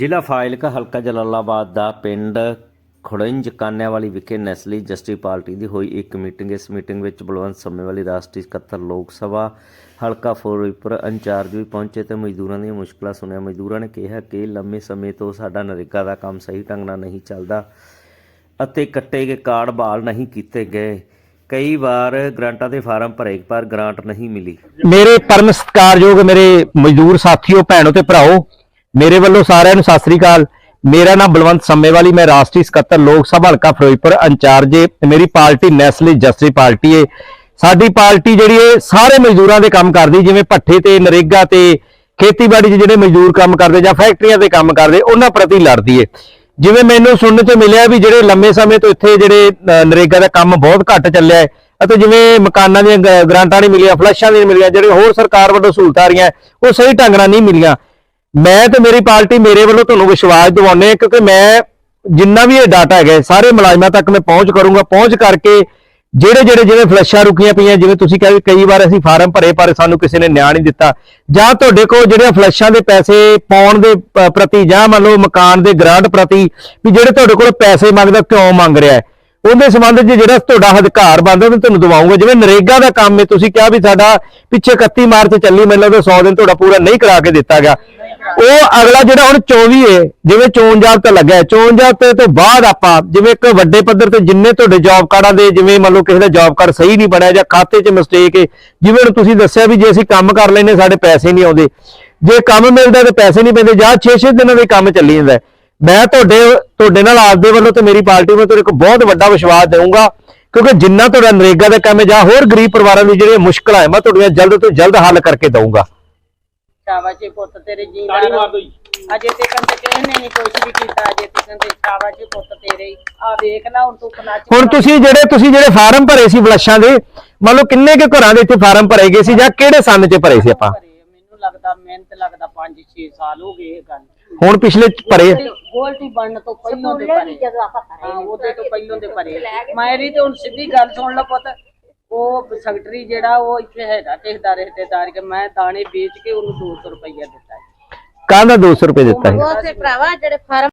ਜ਼ਿਲ੍ਹਾ ਫਾਜ਼ਿਲਕਾ, ਹਲਕਾ ਜਲਾਲਾਬਾਦ ਦਾ ਪਿੰਡ ਖੁੜਿੰਜ ਕਾਨਿਆਵਾਲੀ ਵਿਖੇ ਨੈਸਲੀ ਜਸਟਿਸ ਪਾਰਟੀ ਦੀ ਹੋਈ ਇੱਕ ਮੀਟਿੰਗ। ਇਸ ਮੀਟਿੰਗ ਵਿੱਚ ਬਲਵੰਤ ਸਮੇਵਾਲੀ, ਰਾਸ਼ਟਰੀ ਸਕੱਤਰ, ਲੋਕ ਸਭਾ, ਹਲਕਾ ਫਿਰੋਜ਼ਪੁਰ, ਇੰਚਾਰਜ ਵੀ ਪਹੁੰਚੇ ਤੇ ਮਜ਼ਦੂਰਾਂ ਦੀਆਂ ਮੁਸ਼ਕਲਾਂ ਸੁਣਿਆ। ਮਜ਼ਦੂਰਾਂ ਨੇ ਕਿਹਾ ਕਿ ਲੰਮੇ ਸਮੇਂ ਤੋਂ ਸਾਡਾ ਨਰੇਗਾ ਦਾ ਕੰਮ ਸਹੀ ਢੰਗ ਨਾਲ ਨਹੀਂ ਚੱਲਦਾ ਅਤੇ ਕੱਟੇ ਗਏ ਕਾਰਡ ਬਹਾਲ ਨਹੀਂ ਕੀਤੇ ਗਏ। ਕਈ ਵਾਰ ਗ੍ਰਾਂਟਾਂ ਦੇ ਫਾਰਮ ਭਰੇ ਪਰ ਗ੍ਰਾਂਟ ਨਹੀਂ ਮਿਲੀ। ਮੇਰੇ ਪਰਮ ਸਤਿਕਾਰਯੋਗ ਮੇਰੇ ਮਜ਼ਦੂਰ ਸਾਥੀਓ, ਭੈਣੋ ਤੇ ਭਰਾਓ ਮੇਰੇ ਵੱਲੋਂ ਸਾਰਿਆਂ ਨੂੰ ਸਤਿ ਸ੍ਰੀ ਅਕਾਲ। ਮੇਰਾ ਨਾਮ ਬਲਵੰਤ ਸੰਮੇਵਾਲੀ, ਮੈਂ ਰਾਸ਼ਟਰੀ ਸਕੱਤਰ ਲੋਕ ਸਭਾ ਹਲਕਾ ਫਿਰੋਜ਼ਪੁਰ, ਇੰਚਾਰਜ ਏ, ਤੇ ਮੇਰੀ ਪਾਰਟੀ ਨੈਸਲੀ ਜਸਟਿਸ ਪਾਰਟੀ ਏ। ਸਾਡੀ ਪਾਰਟੀ ਜਿਹੜੀ ਏ, ਸਾਰੇ ਮਜ਼ਦੂਰਾਂ ਦੇ ਕੰਮ ਕਰਦੀ, ਜਿਵੇਂ ਭੱਠੇ ਤੇ, ਨਰੇਗਾ ਤੇ, ਖੇਤੀਬਾੜੀ 'ਚ ਜਿਹੜੇ ਮਜ਼ਦੂਰ ਕੰਮ ਕਰਦੇ ਜਾਂ ਫੈਕਟਰੀਆਂ ਤੇ ਕੰਮ ਕਰਦੇ, ਉਹਨਾਂ ਪ੍ਰਤੀ ਲੜਦੀ ਏ। ਜਿਵੇਂ ਮੈਨੂੰ ਸੁਣਨ 'ਚ ਮਿਲਿਆ ਵੀ ਜਿਹੜੇ ਲੰਮੇ ਸਮੇਂ ਤੋਂ ਇੱਥੇ ਜਿਹੜੇ ਨਰੇਗਾ ਦਾ ਕੰਮ ਬਹੁਤ ਘੱਟ ਚੱਲਿਆ ਹੈ ਅਤੇ ਜਿਵੇਂ ਮਕਾਨਾਂ ਦੀਆਂ ਗ- ਗ੍ਰਾਂਟਾਂ ਨਹੀਂ ਮਿਲੀਆਂ, ਫਲੈਸ਼ਾਂ ਨਹੀਂ ਮਿਲੀਆਂ, ਜਿਹੜੇ ਹੋਰ ਸਰਕਾਰ ਵੱਲੋਂ ਸਹੂਲਤਾਂ ਆ ਰਹੀਆਂ, ਉਹ ਸਹੀ ਢੰਗ ਨਾਲ ਨਹੀਂ ਮਿਲੀਆਂ। ਮੈਂ ਤੇ ਮੇਰੀ ਪਾਰਟੀ ਮੇਰੇ ਵੱਲੋਂ ਤੁਹਾਨੂੰ ਵਿਸ਼ਵਾਸ ਦਿਵਾਉਂਦੇ ਹਾਂ, ਕਿਉਂਕਿ ਮੈਂ ਜਿੰਨਾ ਵੀ ਇਹ ਡਾਟਾ ਹੈਗਾ ਸਾਰੇ ਮੁਲਾਜ਼ਮਾਂ ਤੱਕ ਮੈਂ ਪਹੁੰਚ ਕਰੂੰਗਾ, ਪਹੁੰਚ ਕਰਕੇ ਜਿਹੜੇ ਜਿਹੜੇ ਜਿਵੇਂ ਫਲੈਸ਼ਾਂ ਰੁਕੀਆਂ ਪਈਆਂ, ਜਿਵੇਂ ਤੁਸੀਂ ਕਿਹਾ ਵੀ ਕਈ ਵਾਰ ਅਸੀਂ ਫਾਰਮ ਭਰੇ, ਪਰ ਸਾਨੂੰ ਕਿਸੇ ਨੇ ਨਿਆਂ ਨਹੀਂ ਦਿੱਤਾ। ਜਾਂ ਤੁਹਾਡੇ ਕੋਲ ਜਿਹੜੇ ਫਲੈਸ਼ਾਂ ਦੇ ਪੈਸੇ ਪਾਉਣ ਦੇ ਪ੍ਰਤੀ, ਜਾਂ ਮੰਨ ਲਓ ਮਕਾਨ ਦੇ ਗ੍ਰਾਂਟ ਪ੍ਰਤੀ, ਵੀ ਜਿਹੜੇ ਤੁਹਾਡੇ ਕੋਲ ਪੈਸੇ ਮੰਗਦਾ, ਕਿਉਂ ਮੰਗ ਰਿਹਾ ਹੈ? ਉਹਦੇ ਸੰਬੰਧ 'ਚ ਜਿਹੜਾ ਤੁਹਾਡਾ ਅਧਿਕਾਰ ਬਣਦਾ ਉਹ ਤੁਹਾਨੂੰ ਦਵਾਉਂਗਾ। ਜਿਵੇਂ ਨਰੇਗਾ ਦਾ ਕੰਮ ਹੈ, ਤੁਸੀਂ ਕਿਹਾ ਵੀ ਸਾਡਾ ਪਿੱਛੇ 31 ਮਾਰਚ ਚੱਲੀ, ਮੈਨੂੰ ਲੱਗਦਾ 100 ਦਿਨ ਤੁਹਾਡਾ ਪੂਰਾ ਨਹੀਂ ਕਰਾ ਕੇ ਦਿੱਤਾ ਗਿਆ। ਉਹ ਅਗਲਾ ਜਿਹੜਾ ਹੁਣ 24 ਹੈ ਜਿਵੇਂ ਚੋਣ ਜਾਬਤਾ ਲੱਗਾ ਹੈ, ਚੋਣ ਜਾਬਤੇ ਤੋਂ ਬਾਅਦ ਆਪਾਂ ਜਿਵੇਂ ਇੱਕ ਵੱਡੇ ਪੱਧਰ ਤੇ ਜਿੰਨੇ ਤੁਹਾਡੇ ਜੌਬ ਕਾਰਡਾਂ ਦੇ ਜਿਵੇਂ ਮੰਨ ਲਓ ਕਿਸੇ ਦਾ ਜੌਬ ਕਾਰਡ ਸਹੀ ਨਹੀਂ ਬਣਿਆ ਜਾਂ ਖਾਤੇ 'ਚ ਮਿਸਟੇਕ ਹੈ ਜਿਵੇਂ ਹੁਣ ਤੁਸੀਂ ਦੱਸਿਆ ਵੀ ਜੇ ਅਸੀਂ ਕੰਮ ਕਰ ਲੈਨੇ ਸਾਡੇ ਪੈਸੇ ਨਹੀਂ ਆਉਂਦੇ। ਜੇ ਕੰਮ ਮਿਲਦਾ ਤੇ ਪੈਸੇ ਨਹੀਂ ਪੈਂਦੇ ਜਾਂ 6-6 ਦਿਨਾਂ ਦੇ ਕੰਮ ਚੱਲੀ ਜਾਂਦਾ ਮੈਂ ਤੁਹਾਡੇ ਤੁਹਾਡੇ ਨਾਲ ਆਪਦੇ ਵੱਲੋਂ ਤੇ ਮੇਰੀ ਪਾਰਟੀ ਵੱਲੋਂ ਤੁਹਾਨੂੰ ਇੱਕ ਬਹੁਤ ਵੱਡਾ ਵਿਸ਼ਵਾਸ ਦੇਵਾਂਗਾ ਕਿਉਂਕਿ ਜਿੰਨਾ ਤੁਹਾਡਾ ਨਰੇਗਾ ਦਾ ਕੰਮ ਹੈ ਜਾਂ ਹੋਰ ਗਰੀਬ ਪਰਿਵਾਰਾਂ ਦੀ ਜਿਹੜੀਆਂ ਮੁਸ਼ਕਲਾਂ ਹੈ ਮੈਂ ਤੁਹਾਡੀਆਂ ਜਲਦ ਤੋਂ ਜਲਦ ਹੱਲ ਕਰਕੇ ਦਊਂਗਾ। ਸ਼ਾਬਾਸ਼ੇ ਪੁੱਤ ਤੇਰੇ ਜੀ ਤਾੜੀ ਮਾਰ ਦੋ ਜੀ। ਅਜੇ ਤੇ ਕੰਦੇ ਕਿਸੇ ਨੇ ਨਹੀਂ ਕੁਛ ਵੀ ਕੀਤਾ ਅਜੇ ਤੇ ਕੰਦੇ ਸ਼ਾਬਾਸ਼ੇ ਪੁੱਤ ਤੇਰੇ ਆ ਵੇਖ ਲੈ ਹੁਣ ਤੂੰ ਖਨਾਚ ਹੁਣ ਤੁਸੀਂ ਜਿਹੜੇ ਤੁਸੀਂ ਜਿਹੜੇ ਫਾਰਮ ਭਰੇ ਸੀ ਫਲਸ਼ਾਂ ਦੇ ਮੰਨ ਲਓ ਕਿੰਨੇ ਕੁ ਘਰਾਂ ਦੇ ਇੱਥੇ ਫਾਰਮ ਭਰੇ ਗਏ ਸੀ ਜਾਂ ਕਿਹੜੇ ਸੰਨ 'ਚ ਭਰੇ ਸੀ ਆਪਾਂ? ਮੈਨੂੰ ਲੱਗਦਾ ਮਿਹਨਤ ਲੱਗਦਾ 5-6 ਸਾਲ ਹੋ ਗਏ ਇਹ ਗੱਲ। ਹੁਣ ਪਿਛਲੇ ਭਰੇ ਗੋਲਟੀ ਬਣਨ ਤੋਂ ਪਹਿਲਾਂ ਦੇ ਭਰੇ ਭਰੇ ਉਹਦੇ ਤੋਂ ਪਹਿਲਾਂ ਦੇ ਭਰੇ ਮਾਇਰੀ ਤੇ ਹੁਣ ਸਿੱਧੀ ਗੱਲ ਸੁਣ ਲੈ ਪੁੱਤ। ਉਹ ਸੈਕਟਰੀ ਜਿਹੜਾ ਉਹ ਇੱਥੇ ਹੈਗਾ ਠੇਕੇਦਾਰ ਰਿਸ਼ਤੇਦਾਰ ਕੇ ਮੈਂ ਦਾਣੇ ਵੇਚ ਕੇ ਉਹਨੂੰ 200 ਰੁਪਈਆ ਦਿੱਤਾ ਕਾਹਦਾ 200 ਰੁਪਏ ਦਿੱਤਾ ਸੀ? ਉਹ ਤੇ ਭਰਾਵਾ ਜਿਹੜੇ ਫਾਰਮ